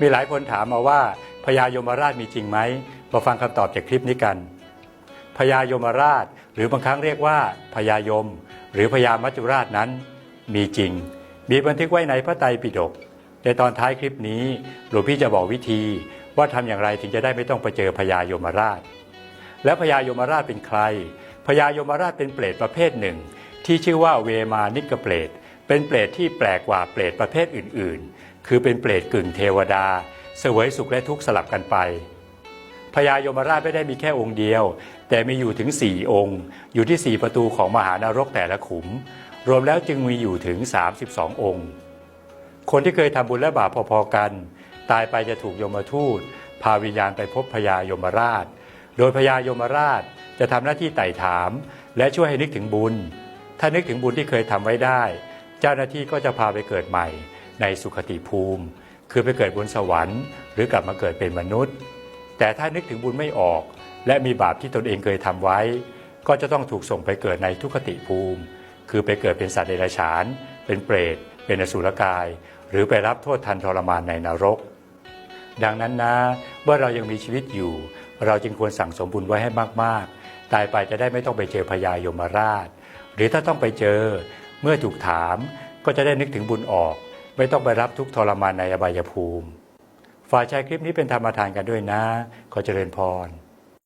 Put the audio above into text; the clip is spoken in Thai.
มีหลายคนถามมาว่าพญายมราชมีจริงไหมมาฟังคำตอบจากคลิปนี้กันพญายมราช หรือบางครั้งเรียกว่าพญายม หรือพญามัจจุราชนั้น มีจริง มีบันทึกไว้ในพระไตรปิฎกในตอนท้ายคลิปนี้หลวงพี่จะบอกวิธีว่าทำอย่างไรถึงจะได้ไม่ต้องไปเจอพญายมราช และพญายมราชเป็นใครพญายมราชเป็นเปรตประเภทหนึ่ง ที่ชื่อว่าเวมานิกเปรต เป็นเปรตที่แปลกกว่าเปรตประเภทอื่นๆ คือเป็นเปรตกึ่งเทวดา เสวยสุขและทุกข์สลับกันไปพญายมราชไม่ได้มีแค่องค์เดียว แต่มีอยู่ถึง4องค์ อยู่ที่4ประตูของมหานรกแต่ละขุม รวมแล้วจึงมีอยู่ถึง 32 องค์ คนที่เคยทำบุญและบาปพอๆกัน ตายไปจะถูกยมทูต พาวิญญาณไปพบพญายมราช โดยพญายมราชจะทำหน้าที่ไต่ถาม และช่วยให้นึกถึงบุญ ถ้านึกถึงบุญที่เคยทำไว้ได้ เจ้าหน้าที่ก็จะพาไปเกิดใหม่ในสุขติภูมิ คือไปเกิดบนสวรรค์ หรือกลับมาเกิดเป็นมนุษย์ แต่ถ้านึกถึงบุญไม่ออก และมีบาปที่ตนเองเคยทำไว้ ก็จะต้องถูกส่งไปเกิดในทุกขติภูมิ คือไปเกิดเป็นสัตว์เดรัจฉาน เป็นเปรต เป็นอสุรกาย หรือไปรับโทษทันทรมานในนรก ดังนั้นนะเมื่อเรายังมีชีวิตอยู่ เราจึงควรสั่งสมบุญไว้ให้มากๆ ตายไปจะได้ไม่ต้องไปเจอพญายมราช หรือถ้าต้องไปเจอ เมื่อถูกถามก็จะได้นึกถึงบุญออก ไม่ต้องไปรับทุกทรมานในอบายภูมิ ฝ่ายชายคลิปนี้เป็นธรรมทานกันด้วยนะ ขอเจริญพร